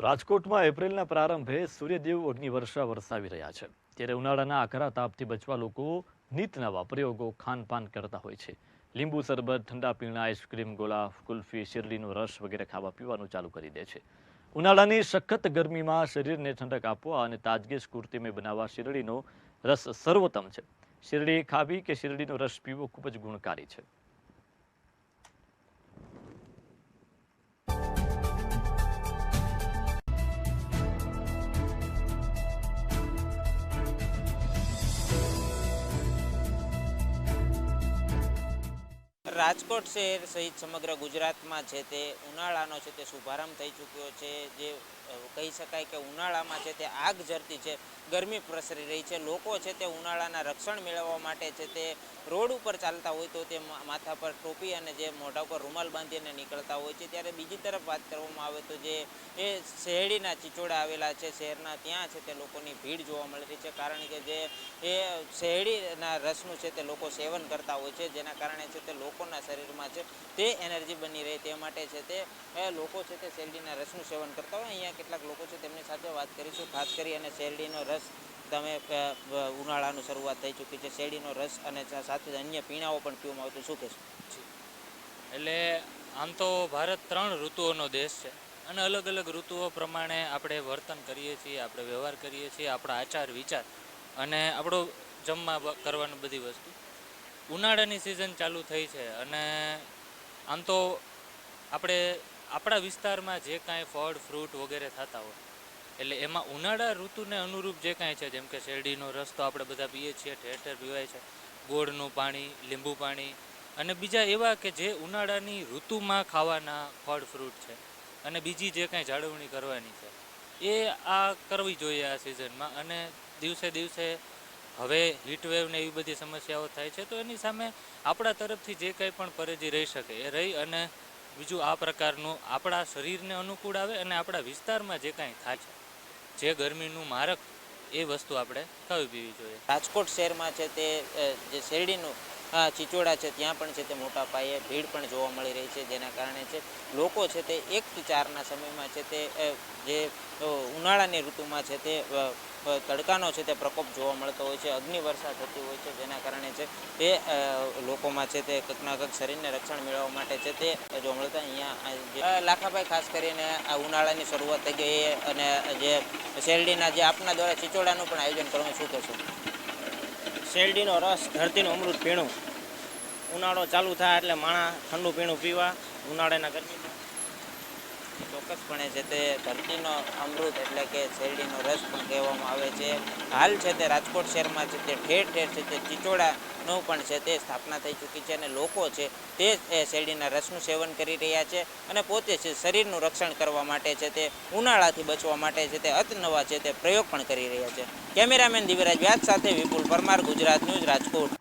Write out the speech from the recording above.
રાજકોટમાં એપ્રિલના પ્રારંભે સૂર્યદેવ અગ્નિવર્ષા વરસાવી રહ્યા છે. ત્યારે ઉનાળાના આકરા તાપથી બચવા લોકો નીત નવા પ્રયોગો ખાનપાન કરતા હોય છે. લીંબુ શરબત, ઠંડા પીણા, આઈસ્ક્રીમ ગોલા કુલ્ફી, શેરડીનો રસ વગેરે ખાવા પીવાનું ચાલુ કરી દે છે. ઉનાળાની સખત ગરમીમાં શરીરને ઠંડક આપવા અને તાજગી સ્ફૂર્તિમય બનાવવા શેરડીનો રસ સર્વોત્તમ છે. શેરડી ખાવી કે શેરડીનો રસ પીવો ખૂબ જ ગુણકારી છે. રાજકોટ શહેર સહિત સમગ્ર ગુજરાતમાં છે તે ઉનાળાનો છે તે શુભારંભ થઈ ચૂક્યો છે. જે કહી શકાય કે ઉનાળામાં છે તે આગ ઝરતી છે, ગરમી પ્રસરી રહી છે. લોકો છે તે ઉનાળાના રક્ષણ મેળવવા માટે છે તે રોડ ઉપર ચાલતા હોય તો તે માથા પર ટોપી અને જે મોઢા ઉપર રૂમાલ બાંધીને નીકળતા હોય છે. ત્યારે બીજી તરફ વાત કરવામાં આવે તો જે, એ શેરડીના ચીચોડા આવેલા છે શહેરના, ત્યાં છે તે લોકોની ભીડ જોવા મળી રહી છે. કારણ કે જે, એ શેરડીના રસનું છે તે લોકો સેવન કરતા હોય છે. જેના કારણે છે તે લોકોના શરીરમાં છે, તે એનર્જી બની રહે તે માટે છે તે લોકો છે તે શેરડીના રસનું સેવન કરતા હોય. અહીંયા કેટલાક લોકો છે તેમની સાથે વાત કરીશું, ખાસ કરી અને શેરડીનો રસ તમે ઉનાળાનું શરૂઆત થઈ ચૂકી છે. શેરડીનો રસ અને સાથે અન્ય પીણાઓ પણ પીવામાં આવતું શું કહેશો? એટલે આમ તો ભારત ત્રણ ઋતુઓનો દેશ છે અને અલગ અલગ ઋતુઓ પ્રમાણે આપણે વર્તન કરીએ છીએ, આપણે વ્યવહાર કરીએ છીએ, આપણા આચાર વિચાર અને આપણો જમવા કરવાની બધી વસ્તુ. ઉનાળાની સિઝન ચાલુ થઈ છે અને આમ તો આપણે આપણા વિસ્તારમાં જે કાંઈ ફળ ફ્રૂટ વગેરે થતા હોય, એટલે એમાં ઉનાળા ઋતુને અનુરૂપ જે કાંઈ છે, જેમ કે શેરડીનો રસ તો આપણે બધા પીએ છીએ, ઠેર પીવાય છે, ગોળનું પાણી, લીંબુ પાણી અને બીજા એવા કે જે ઉનાળાની ઋતુમાં ખાવાના ફળ ફ્રૂટ છે અને બીજી જે કાંઈ જાળવણી કરવાની છે, એ આ કરવી જોઈએ આ સિઝનમાં અને દિવસે દિવસે હવે હીટવેવ ને એવી બધી સમસ્યાઓ થાય છે, તો એની સામે આપણા તરફથી જે કંઈ પણ પરેજી રહી શકે એ રહી અને બીજું આ પ્રકારનું આપણા શરીરને અનુકૂળ આવે અને આપણા વિસ્તારમાં જે કાંઈ થાય છે, જે ગરમીનું મારક એ વસ્તુ આપણે ખાવી પીવી જોઈએ. રાજકોટ શહેરમાં છે તે જે શેરડીનું ચીચોડા છે, ત્યાં પણ છે તે મોટા પાયે ભીડ પણ જોવા મળી રહી છે, જેના કારણે છે લોકો છે તે એકથી ચારના સમયમાં છે તે જે ઉનાળાની ઋતુમાં છે તે તડકાનો છે તે પ્રકોપ જોવા મળતો હોય છે અગ્નિવર્ષા થતી હોય છે, જેના કારણે છે તે લોકોમાં છે તે કંઈકના કંઈક શરીરને રક્ષણ મેળવવા માટે છે તે જોવા મળતા અહીંયા લાખાભાઈ ખાસ કરીને આ ઉનાળાની શરૂઆત થઈ ગઈ અને જે શેરડીના જે આપના દ્વારા ચિચોડાનું પણ આયોજન કરવાનું શું કહેશો? શેરડીનો રસ, ધરતીનું અમૃત પીણું ઉનાળો ચાલુ થાય એટલે માણા ઠંડુ પીણું પીવા, ઉનાળાના ગરમીમાં. ચોક્કસપણે છે તે ધરતીનો અમૃત એટલે કે શેરડીનો રસ પણ કહેવામાં આવે છે. હાલ છે તે રાજકોટ શહેરમાં છે તે ઠેર ઠેર છે તે ચિચોડાનો પણ છે તે સ્થાપના થઈ ચૂકી છે અને લોકો છે તે શેરડીના રસનું સેવન કરી રહ્યા છે અને પોતે છે શરીરનું રક્ષણ કરવા માટે છે તે ઉનાળાથી બચવા માટે છે તે અતનવા છે તે પ્રયોગ પણ કરી રહ્યા છે. કેમેરામેન દિવ્યરાજ વ્યાસ સાથે વિપુલ પરમાર, ગુજરાત ન્યૂઝ રાજકોટ.